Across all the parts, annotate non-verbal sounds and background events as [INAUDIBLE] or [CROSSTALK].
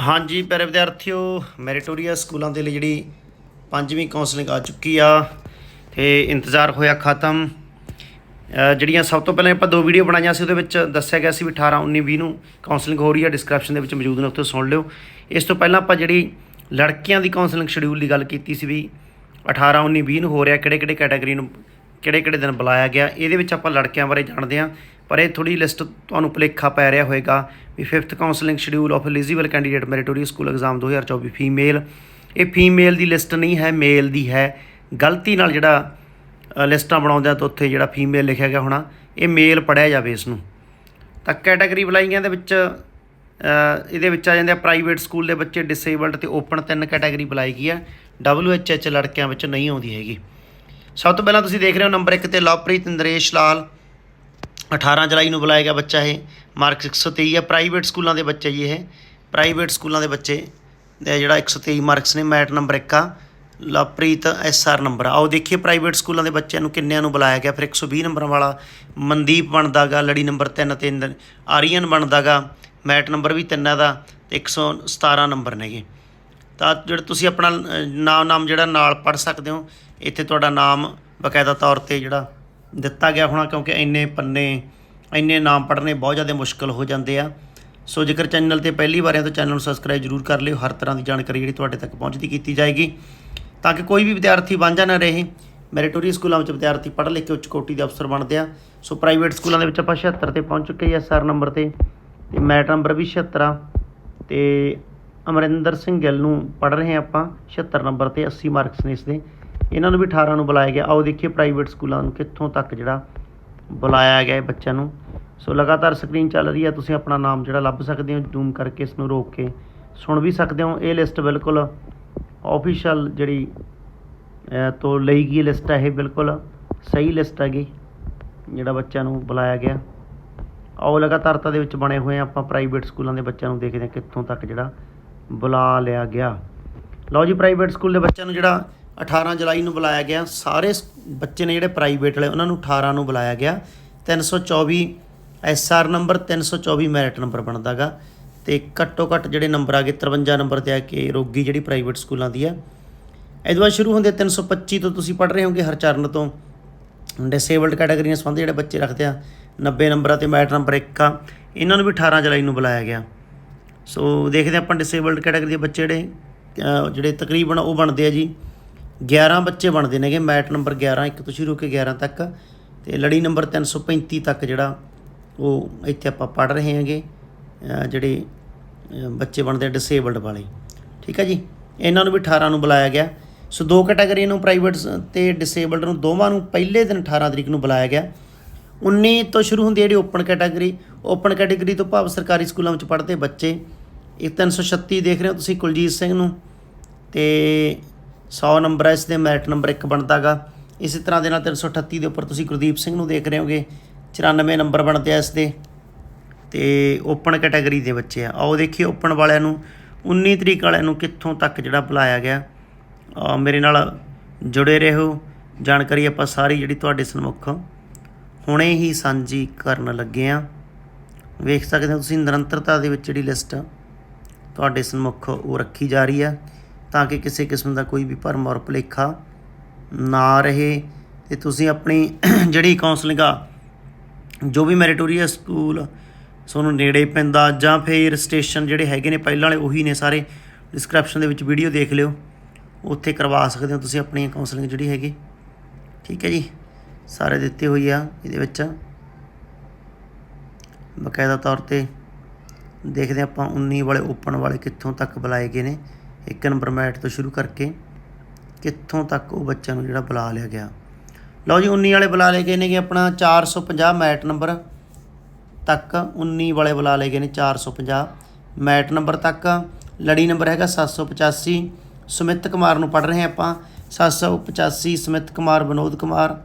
ਹਾਂਜੀ, ਪਿਆਰੇ ਵਿਦਿਆਰਥੀਓ ਮੈਰੀਟੋਰੀਅਸ ਸਕੂਲਾਂ ਦੇ ਲਈ ਜਿਹੜੀ ਪੰਜਵੀਂ ਕਾਉਂਸਲਿੰਗ ਆ ਚੁੱਕੀ ਆ ਤੇ ਇੰਤਜ਼ਾਰ ਹੋਇਆ ਖਤਮ। ਜਿਹੜੀਆਂ ਸਭ ਤੋਂ ਪਹਿਲਾਂ ਆਪਾਂ ਦੋ ਵੀਡੀਓ ਬਣਾਈਆਂ ਸੀ, ਉਹਦੇ ਵਿੱਚ ਦੱਸਿਆ ਗਿਆ ਸੀ ਵੀ 18 19 20 ਨੂੰ ਕਾਉਂਸਲਿੰਗ ਹੋ ਰਹੀ ਹੈ ਡਿਸਕ੍ਰਿਪਸ਼ਨ ਦੇ ਵਿੱਚ ਮੌਜੂਦ ਨੇ, ਉੱਥੇ ਸੁਣ ਲਿਓ। ਇਸ ਤੋਂ ਪਹਿਲਾਂ ਆਪਾਂ ਜਿਹੜੀ ਲੜਕੀਆਂ ਦੀ ਕਾਉਂਸਲਿੰਗ ਸ਼ਡਿਊਲ ਦੀ ਗੱਲ ਕੀਤੀ ਸੀ ਵੀ 18 19 20 ਨੂੰ ਹੋ ਰਿਹਾ ਕਿਹੜੇ ਕਿਹੜੇ ਕੈਟਾਗਰੀ ਨੂੰ ਕਿਹੜੇ ਕਿਹੜੇ ਦਿਨ ਬੁਲਾਇਆ ਗਿਆ, ਇਹਦੇ ਵਿੱਚ ਆਪਾਂ ਲੜਕਿਆਂ ਬਾਰੇ ਜਾਣਦੇ ਹਾਂ। ਪਰ ਇਹ ਥੋੜੀ ਲਿਸਟ ਤੁਹਾਨੂੰ ਭੁਲੇਖਾ ਪੈ ਰਿਹਾ ਹੋਵੇਗਾ ਵੀ 5th counselling schedule of eligible candidate meritorious school exam 2024 female ਇਹ ਫੀਮੇਲ ਦੀ ਲਿਸਟ ਨਹੀਂ ਹੈ ਮੇਲ ਦੀ ਹੈ। ਗਲਤੀ ਨਾਲ ਜਿਹੜਾ ਅ, ਲਿਸਟਾਂ ਬਣਾਉਂਦਿਆਂ ਤਾਂ ਉੱਥੇ ਜਿਹੜਾ ਫੀਮੇਲ ਲਿਖਿਆ ਗਿਆ ਹੋਣਾ ਇਹ ਮੇਲ ਪੜਿਆ ਜਾਵੇ ਇਸ ਨੂੰ। ਤਾਂ ਕੈਟਾਗਰੀ ਬੁਲਾਈਆਂ ਦੇ ਵਿੱਚ ਇਹਦੇ ਵਿੱਚ ਆ ਜਾਂਦੇ ਆ ਪ੍ਰਾਈਵੇਟ ਸਕੂਲ ਦੇ ਬੱਚੇ ਡਿਸੇਬਲਡ ਤੇ ਓਪਨ ਤਿੰਨ ਕੈਟਾਗਰੀ ਬੁਲਾਈ ਗਈ ਆ WHH ਲੜਕਿਆਂ ਵਿੱਚ ਨਹੀਂ ਆਉਂਦੀ ਹੈਗੀ। ਸਭ ਤੋਂ ਪਹਿਲਾਂ ਤੁਸੀਂ ਦੇਖ ਰਹੇ ਹੋ ਨੰਬਰ 1 ਤੇ ਲਵਪ੍ਰੀਤ ਨਰੇਸ਼ ਲਾਲ। 18 ਜੁਲਾਈ ਨੂੰ ਬੁਲਾਇਆ ਗਿਆ ਬੱਚਾ ਇਹ। ਮਾਰਕ 123 ਹੈ। ਪ੍ਰਾਈਵੇਟ ਸਕੂਲਾਂ ਦੇ ਬੱਚੇ ਜੀ ਇਹ। ਪ੍ਰਾਈਵੇਟ ਸਕੂਲਾਂ ਦੇ ਬੱਚੇ ਦੇ ਜਿਹੜਾ 123 ਮਾਰਕਸ ਨੇ, ਮੈਟ ਨੰਬਰ 1 ਆ। ਲਵਪ੍ਰੀਤ ਐਸਆਰ ਨੰਬਰ ਆ। ਆਓ ਦੇਖੀਏ ਪ੍ਰਾਈਵੇਟ ਸਕੂਲਾਂ ਦੇ ਬੱਚਿਆਂ ਨੂੰ ਕਿੰਨਿਆਂ ਨੂੰ ਬੁਲਾਇਆ ਗਿਆ। ਫਿਰ 120 ਨੰਬਰਾਂ ਵਾਲਾ ਮਨਦੀਪ ਬਣਦਾਗਾ, ਲੜੀ ਨੰਬਰ 3 ਤੇ ਇੰਦਰ- ਆਰੀਅਨ ਬਣਦਾਗਾ, ਮੈਟ ਨੰਬਰ ਵੀ ਤਿੰਨਾਂ ਦਾ ਤੇ 117 ਨੰਬਰ ਨੇਗੇ ਤਾਂ ਜਿਹੜਾ ਤੁਸੀਂ ਆਪਣਾ ਨਾਮ ਨਾਮ ਜਿਹੜਾ ਨਾਲ ਪੜ ਸਕਦੇ ਹੋ। ਇੱਥੇ ਤੁਹਾਡਾ ਨਾਮ ਬਕਾਇਦਾ ਤੌਰ ਤੇ ਜਿਹੜਾ ਦਿੱਤਾ ਗਿਆ ਹੋਣਾ ਕਿਉਂਕਿ ਇੰਨੇ ਪੰਨੇ, ਇੰਨੇ ਨਾਮ ਪੜ੍ਹਨੇ ਬਹੁਤ ਜ਼ਿਆਦਾ ਮੁਸ਼ਕਲ ਹੋ ਜਾਂਦੇ ਆ। ਸੋ ਜੇਕਰ ਚੈਨਲ ਤੇ ਪਹਿਲੀ ਵਾਰ ਆ ਤਾਂ ਚੈਨਲ ਨੂੰ ਸਬਸਕ੍ਰਾਈਬ ਜਰੂਰ ਕਰ ਲਿਓ। ਹਰ ਤਰ੍ਹਾਂ ਦੀ ਜਾਣਕਾਰੀ ਜਿਹੜੀ ਤੁਹਾਡੇ ਤੱਕ ਪਹੁੰਚਦੀ ਕੀਤੀ ਜਾਏਗੀ। ਤਾਂ ਕਿ ਕੋਈ ਵੀ ਵਿਦਿਆਰਥੀ ਵਾਂਝਾ ਨਾ ਰਹੇ ਮੈਰੀਟੋਰੀ ਸਕੂਲਾਂ ਵਿੱਚ ਵਿਦਿਆਰਥੀ ਪੜ੍ਹ ਲਿਖ ਕੇ ਉੱਚ ਕੋਟੀ ਦੇ ਅਫਸਰ ਬਣਦੇ ਆ। ਸੋ ਪ੍ਰਾਈਵੇਟ ਸਕੂਲਾਂ ਦੇ ਵਿੱਚ ਆਪਾਂ 76 ਤੇ ਪਹੁੰਚ ਚੁੱਕੇ ਹਾਂ ਸਰ ਨੰਬਰ ਤੇ। ਤੇ ਮੈਟ ਨੰਬਰ ਵੀ 76 ਆ। ਤੇ ਅਮਰਿੰਦਰ ਸਿੰਘ ਗਿੱਲ ਨੂੰ ਪੜ੍ਹ ਰਹੇ ਹਾਂ ਆਪਾਂ 76 ਨੰਬਰ ਤੇ 80 ਮਾਰਕਸ ਨੇ ਇਸ ਦੇ। ਇਹਨਾਂ ਨੂੰ ਵੀ 18 ਨੂੰ ਬੁਲਾਇਆ ਗਿਆ। ਆਓ ਦੇਖੀਏ ਪ੍ਰਾਈਵੇਟ ਸਕੂਲਾਂ ਨੂੰ ਕਿੱਥੋਂ ਤੱਕ ਜਿਹੜਾ ਬੁਲਾਇਆ ਗਿਆ ਬੱਚਿਆਂ ਨੂੰ। ਸੋ ਲਗਾਤਾਰ ਸਕਰੀਨ ਚੱਲ ਰਹੀ ਹੈ। ਤੁਸੀਂ ਆਪਣਾ ਨਾਮ ਜਿਹੜਾ ਲੱਭ ਸਕਦੇ ਹੋ ਜ਼ੂਮ ਕਰਕੇ ਇਸ ਨੂੰ ਰੋਕ ਕੇ ਸੁਣ ਵੀ ਸਕਦੇ ਹੋ। ਇਹ ਲਿਸਟ ਬਿਲਕੁਲ ਆਫੀਸ਼ੀਅਲ ਜਿਹੜੀ ਤੋਂ ਲਈ ਗਈ ਲਿਸਟ ਹੈ ਇਹ ਬਿਲਕੁਲ ਸਹੀ ਲਿਸਟ ਹੈਗੀ, ਜਿਹੜਾ ਬੱਚਿਆਂ ਨੂੰ ਬੁਲਾਇਆ ਗਿਆ। ਆਓ ਲਗਾਤਾਰਤਾ ਦੇ ਵਿੱਚ ਬਣੇ ਹੋਏ ਆ ਆਪਾਂ ਪ੍ਰਾਈਵੇਟ ਸਕੂਲਾਂ ਦੇ ਬੱਚਿਆਂ ਨੂੰ ਦੇਖਦੇ ਹਾਂ ਕਿੱਥੋਂ ਤੱਕ ਜਿਹੜਾ ਬੁਲਾ ਲਿਆ ਗਿਆ। ਲਓ ਜੀ ਪ੍ਰਾਈਵੇਟ ਸਕੂਲ ਦੇ ਬੱਚਿਆਂ ਨੂੰ ਜਿਹੜਾ 18 ਜੁਲਾਈ ਨੂੰ ਬੁਲਾਇਆ ਗਿਆ। ਸਾਰੇ ਬੱਚੇ ਨੇ ਜਿਹੜੇ ਪ੍ਰਾਈਵੇਟ ਵਾਲੇ, ਉਹਨਾਂ ਨੂੰ 18 ਨੂੰ ਬੁਲਾਇਆ ਗਿਆ। 324 ਐਸਆਰ ਨੰਬਰ 324 ਮੈਰਿਟ ਨੰਬਰ ਬਣਦਾਗਾ ਤੇ ਘੱਟੋ ਘੱਟ ਜਿਹੜੇ ਨੰਬਰ ਆ ਗਏ 53 ਨੰਬਰ ਤੇ ਆ ਕੇ ਰੋਗੀ ਜਿਹੜੀ ਪ੍ਰਾਈਵੇਟ ਸਕੂਲਾਂ ਦੀ ਆ। ਇਹਦੇ ਬਾਅਦ ਸ਼ੁਰੂ ਹੁੰਦੇ 325 ਤੋਂ ਤੁਸੀਂ ਪੜ੍ਹ ਰਹੇ ਹੋਗੇ ਹਰਚਰਨ ਤੋਂ। ਡਿਸੇਬਲਡ ਕੈਟਾਗਰੀ ਨਾਲ ਸੰਬੰਧਿਤ ਜਿਹੜੇ ਬੱਚੇ ਰੱਖਦੇ ਆ 90 ਨੰਬਰਾਂ ਤੇ ਮੈਟ ਨੰਬਰ 1 ਆ। ਇਹਨਾਂ ਨੂੰ ਵੀ 18 ਜੁਲਾਈ ਨੂੰ ਬੁਲਾਇਆ ਗਿਆ। ਸੋ ਦੇਖਦੇ ਹਾਂ ਆਪਾਂ ਡਿਸੇਬਲਡ ਕੈਟਾਗਰੀ ਦੇ ਬੱਚੇ ਜਿਹੜੇ ਜਿਹੜੇ ਤਕਰੀਬਨ ਉਹ ਬਣਦੇ ਆ ਜੀ। 11 ਬੱਚੇ ਬਣਦੇ ਨੇਗੇ, ਮੈਟ ਨੰਬਰ 11 ਇੱਕ ਤੋਂ ਸ਼ੁਰੂ ਹੋ ਕੇ 11 ਤੱਕ। ਤੇ ਲੜੀ ਨੰਬਰ 335 ਤੱਕ ਜਿਹੜਾ ਉਹ ਇੱਥੇ ਆਪਾਂ ਪੜ ਰਹੇ ਹਾਂਗੇ ਜਿਹੜੇ ਬੱਚੇ ਬਣਦੇ ਡਿਸੇਬਲਡ ਵਾਲੇ। ਠੀਕ ਹੈ ਜੀ? ਇਹਨਾਂ ਨੂੰ ਵੀ 18 ਨੂੰ ਬੁਲਾਇਆ ਗਿਆ। ਸੋ ਦੋ ਕੈਟਾਗਰੀ ਨੂੰ ਪ੍ਰਾਈਵੇਟ ਤੇ ਡਿਸੇਬਲਡ ਨੂੰ, ਦੋਵਾਂ ਨੂੰ ਪਹਿਲੇ ਦਿਨ 18 ਤਰੀਕ ਨੂੰ ਬੁਲਾਇਆ ਗਿਆ। 19 ਤੋਂ ਸ਼ੁਰੂ ਹੁੰਦੀ ਹੈ ਜਿਹੜੀ ਓਪਨ ਕੈਟਾਗਰੀ ਓਪਨ ਕੈਟਾਗਰੀ ਤੋਂ ਭਾਵ ਸਰਕਾਰੀ ਸਕੂਲਾਂ ਵਿੱਚ ਪੜ੍ਹਦੇ ਬੱਚੇ। ਇਹ 336 ਦੇਖ ਰਹੇ ਹੋ ਤੁਸੀਂ ਕੁਲਜੀਤ ਸਿੰਘ ਨੂੰ। ਤੇ 100 ਨੰਬਰ ਹੈ, ਇਸ ਦੇ ਮੈਰਿਟ ਨੰਬਰ 1 ਬਣਦਾਗਾ। ਇਸੇ ਤਰ੍ਹਾਂ ਦੇ ਨਾਲ 338 ਦੇ ਉੱਪਰ ਤੁਸੀਂ ਗੁਰਦੀਪ ਸਿੰਘ ਨੂੰ ਦੇਖ ਰਹੇ ਹੋਗੇ। 94 ਨੰਬਰ ਬਣਦੇ ਆ ਇਸ ਦੇ। ਤੇ ਓਪਨ ਕੈਟਾਗਰੀ ਦੇ ਬੱਚੇ ਆ। ਆਓ ਦੇਖੀਏ ਓਪਨ ਵਾਲਿਆਂ ਨੂੰ। 19 ਤਰੀਕ ਵਾਲਿਆਂ ਨੂੰ ਕਿੱਥੋਂ ਤੱਕ ਜਿਹੜਾ ਬੁਲਾਇਆ ਗਿਆ। ਮੇਰੇ ਨਾਲ ਜੁੜੇ ਰਹੋ। ਜਾਣਕਾਰੀ ਆਪਾਂ ਸਾਰੀ ਜਿਹੜੀ ਤੁਹਾਡੇ ਸਨਮੁਖ ਹੁਣੇ ਹੀ ਸਾਂਝੀ ਕਰਨ ਲੱਗੇ ਆ। ਵੇਖ ਸਕਦੇ ਹੋ ਤੁਸੀਂ ਨਿਰੰਤਰਤਾ ਦੇ ਵਿੱਚ ਜਿਹੜੀ ਲਿਸਟ ਤੁਹਾਡੇ ਸਨਮੁਖ ਉਹ ਰੱਖੀ ਜਾ ਰਹੀ ਆ। ਤਾਂ ਕਿ ਕਿਸੇ ਕਿਸਮ ਦਾ ਕੋਈ ਵੀ ਭਰਮ ਔਰ ਭੁਲੇਖਾ ਨਾ ਰਹੇ ਤੇ ਤੁਸੀਂ ਆਪਣੀ [CLEARS THROAT] ਜਿਹੜੀ ਕਾਉਂਸਲਿੰਗ ਆ, ਜੋ ਵੀ ਮੈਰੀਟੋਰੀਅਸ ਸਕੂਲ ਤੁਹਾਨੂੰ ਨੇੜੇ ਪੈਂਦਾ ਜਾਂ ਫਿਰ ਸਟੇਸ਼ਨ ਜਿਹੜੇ ਹੈਗੇ ਨੇ ਪਹਿਲਾਂ ਵਾਲੇ ਉਹੀ ਨੇ ਸਾਰੇ ਡਿਸਕ੍ਰਿਪਸ਼ਨ ਦੇ ਵਿੱਚ ਵੀਡੀਓ ਦੇਖ ਲਿਓ। ਉੱਥੇ ਕਰਵਾ ਸਕਦੇ ਹੋ ਤੁਸੀਂ ਆਪਣੀ ਕਾਉਂਸਲਿੰਗ ਜਿਹੜੀ ਹੈਗੀ। ਠੀਕ ਹੈ ਜੀ? ਸਾਰੇ ਦਿੱਤੇ ਹੋਈ ਆ ਇਹਦੇ ਵਿੱਚ। ਬਕਾਇਦਾ ਤੌਰ ਤੇ ਦੇਖਦੇ ਆਪਾਂ 19 ਵਾਲੇ ਓਪਨ ਵਾਲੇ ਕਿੱਥੋਂ ਤੱਕ ਬੁਲਾਏ ਗਏ ਨੇ। ਇੱਕ ਨੰਬਰ ਮੈਟ ਤੋਂ ਸ਼ੁਰੂ ਕਰਕੇ ਕਿੱਥੋਂ ਤੱਕ ਉਹ ਬੱਚਿਆਂ ਨੂੰ ਜਿਹੜਾ ਬੁਲਾ ਲਿਆ ਗਿਆ। ਲਓ ਜੀ 19 ਵਾਲੇ ਬੁਲਾ ਲਏ ਗਏ ਨੇਗੇ ਆਪਣਾ 450 ਮੈਟ ਨੰਬਰ ਤੱਕ 19 ਵਾਲੇ ਬੁਲਾ ਲਏ ਗਏ ਨੇ 450 ਮੈਟ ਨੰਬਰ ਤੱਕ। ਲੜੀ ਨੰਬਰ ਹੈਗਾ 785 ਸੁਮਿਤ ਕੁਮਾਰ ਨੂੰ ਪੜ ਰਹੇ ਹਾਂ ਆਪਾਂ। 785 ਸੁਮਿਤ ਕੁਮਾਰ, ਵਿਨੋਦ ਕੁਮਾਰ।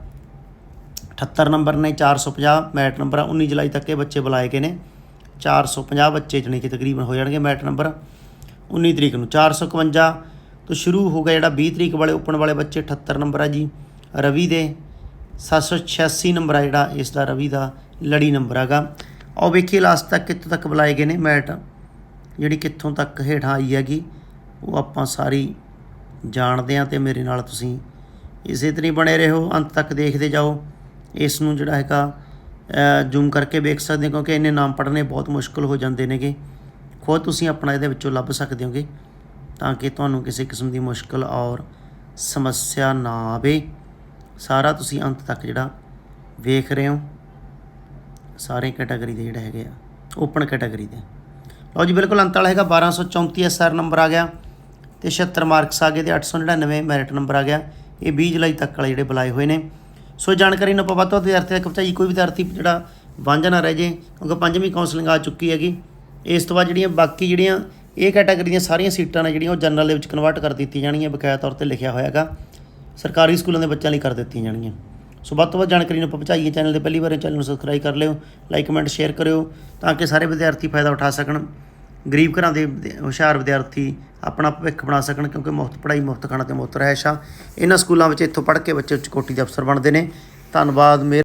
78 ਨੰਬਰ ਨੇ 450 ਮੈਟ ਨੰਬਰ। ਆ 19 ਜੁਲਾਈ ਤੱਕ ਇਹ ਬੱਚੇ ਬੁਲਾਏ ਗਏ ਨੇ। 450 ਬੱਚੇ ਜਣੇ ਕਿ ਤਕਰੀਬਨ ਹੋ ਜਾਣਗੇ ਮੈਟ ਨੰਬਰ। 19 ਤਰੀਕ ਨੂੰ 451 ਤੋਂ ਸ਼ੁਰੂ ਹੋ ਗਿਆ ਜਿਹੜਾ 20 ਤਰੀਕ ਵਾਲੇ ਓਪਨ ਵਾਲੇ ਬੱਚੇ 78 ਨੰਬਰ ਆ ਜੀ। ਰਵੀ ਦੇ 786 ਨੰਬਰ ਆ ਜਿਹੜਾ ਇਸ ਦਾ ਰਵੀ ਦਾ ਲੜੀ ਨੰਬਰ ਹੈਗਾ। ਆਓ ਵੇਖੀਏ ਲਾਸਟ ਤੱਕ ਕਿੱਥੋਂ ਤੱਕ ਬੁਲਾਏ ਗਏ ਨੇ ਮੈਟ। ਜਿਹੜੀ ਕਿੱਥੋਂ ਤੱਕ ਹੇਠਾਂ ਆਈ ਹੈਗੀ, ਉਹ ਆਪਾਂ ਸਾਰੀ ਜਾਣਦੇ ਹਾਂ ਤੇ ਮੇਰੇ ਨਾਲ ਤੁਸੀਂ ਇਸੇ ਤਰ੍ਹਾਂ ਹੀ ਬਣੇ ਰਹੋ। ਅੰਤ ਤੱਕ ਦੇਖਦੇ ਜਾਓ। ਇਸ ਨੂੰ ਜਿਹੜਾ ਹੈਗਾ ਜ਼ੂਮ ਕਰਕੇ ਵੇਖ ਸਕਦੇ ਕਿਉਂਕਿ ਇੰਨੇ ਨਾਮ ਪੜ੍ਹਨੇ ਬਹੁਤ ਮੁਸ਼ਕਲ ਹੋ ਜਾਂਦੇ ਨੇਗੇ। ਖੁਦ ਤੁਸੀਂ ਆਪਣਾ ਇਹਦੇ ਵਿੱਚੋਂ ਲੱਭ ਸਕਦੇ ਹੋਗੇ, ਤਾਂ ਕਿ ਤੁਹਾਨੂੰ ਕਿਸੇ ਕਿਸਮ ਦੀ ਮੁਸ਼ਕਲ ਔਰ ਸਮੱਸਿਆ ਨਾ ਆਵੇ। ਸਾਰਾ ਤੁਸੀਂ ਅੰਤ ਤੱਕ ਜਿਹੜਾ ਵੇਖ ਰਹੇ ਹੋ। ਸਾਰੇ ਕੈਟਾਗਰੀ ਦੇ ਜਿਹੜੇ ਹੈਗੇ ਆ ਓਪਨ ਕੈਟਾਗਰੀ ਦੇ। ਲਓ ਜੀ, ਬਿਲਕੁਲ ਅੰਤ ਵਾਲਾ ਹੈਗਾ 1234 ਐਸਆਰ ਨੰਬਰ ਆ ਗਿਆ ਤੇ 76 ਮਾਰਕਸ ਆ ਗਏ ਤੇ 899 ਮੈਰਿਟ ਨੰਬਰ ਆ ਗਿਆ। ਇਹ 20 ਜੁਲਾਈ ਤੱਕ ਵਾਲੇ ਜਿਹੜੇ ਬੁਲਾਏ ਹੋਏ ਨੇ। ਸੋ ਜਾਣਕਾਰੀ ਨੂੰ ਆਪਾਂ ਵੱਧ ਤੋਂ ਵੱਧ ਵਿਦਿਆਰਥੀ ਤੱਕ ਪਹੁੰਚਾਈ। ਕੋਈ ਵਿਦਿਆਰਥੀ ਜਿਹੜਾ ਵਾਂਝਾ ਨਾ ਰਹਿ ਜੇ, ਕਿਉਂਕਿ ਪੰਜਵੀਂ ਕਾਉਂਸਲਿੰਗ ਆ ਚੁੱਕੀ ਹੈਗੀ। ਇਸ ਤੋਂ ਬਾਅਦ ਜਿਹੜੀਆਂ ਬਾਕੀ ਜਿਹੜੀਆਂ ਇਹ ਕੈਟਾਗਰੀ ਦੀਆਂ ਸਾਰੀਆਂ ਸੀਟਾਂ ਨੇ ਜਿਹੜੀਆਂ ਉਹ ਜਨਰਲ ਦੇ ਵਿੱਚ ਕਨਵਰਟ ਕਰ ਦਿੱਤੀਆਂ ਜਾਣਗੀਆਂ ਬਕਾਇਆ ਤੌਰ ਤੇ ਲਿਖਿਆ ਹੋਇਆ ਹੈਗਾ ਸਰਕਾਰੀ ਸਕੂਲਾਂ ਦੇ ਬੱਚਿਆਂ ਲਈ ਕਰ ਦਿੱਤੀਆਂ ਜਾਣਗੀਆਂ। ਸੋ ਵੱਧ ਤੋਂ ਵੱਧ ਜਾਣਕਾਰੀ ਨੂੰ ਪਹੁੰਚਾਈਏ ਚੈਨਲ ਦੇ ਪਹਿਲੀ ਵਾਰ ਚੈਨਲ ਨੂੰ ਸਬਸਕ੍ਰਾਈਬ ਕਰ ਲਿਓ ਲਾਈਕ ਕਮੈਂਟ ਸ਼ੇਅਰ ਕਰਿਓ ਤਾਂ ਕਿ ਸਾਰੇ ਵਿਦਿਆਰਥੀ ਫਾਇਦਾ ਉਠਾ ਸਕਣ, ਗਰੀਬ ਘਰਾਂ ਦੇ ਹੁਸ਼ਿਆਰ ਵਿਦਿਆਰਥੀ ਆਪਣਾ ਭਵਿੱਖ ਬਣਾ ਸਕਣ ਕਿਉਂਕਿ ਮੁਫਤ ਪੜ੍ਹਾਈ, ਮੁਫਤ ਖਾਣਾ ਤੇ ਮੁਫਤ ਰਹਿਸ਼ ਆ ਇਹਨਾਂ ਸਕੂਲਾਂ ਵਿੱਚ ਇੱਥੋਂ ਪੜ੍ਹ ਕੇ ਬੱਚੇ ਉੱਚ ਕੋਟੀ ਦੇ ਅਫਸਰ ਬਣਦੇ ਨੇ। ਧੰਨਵਾਦ ਮੇਰ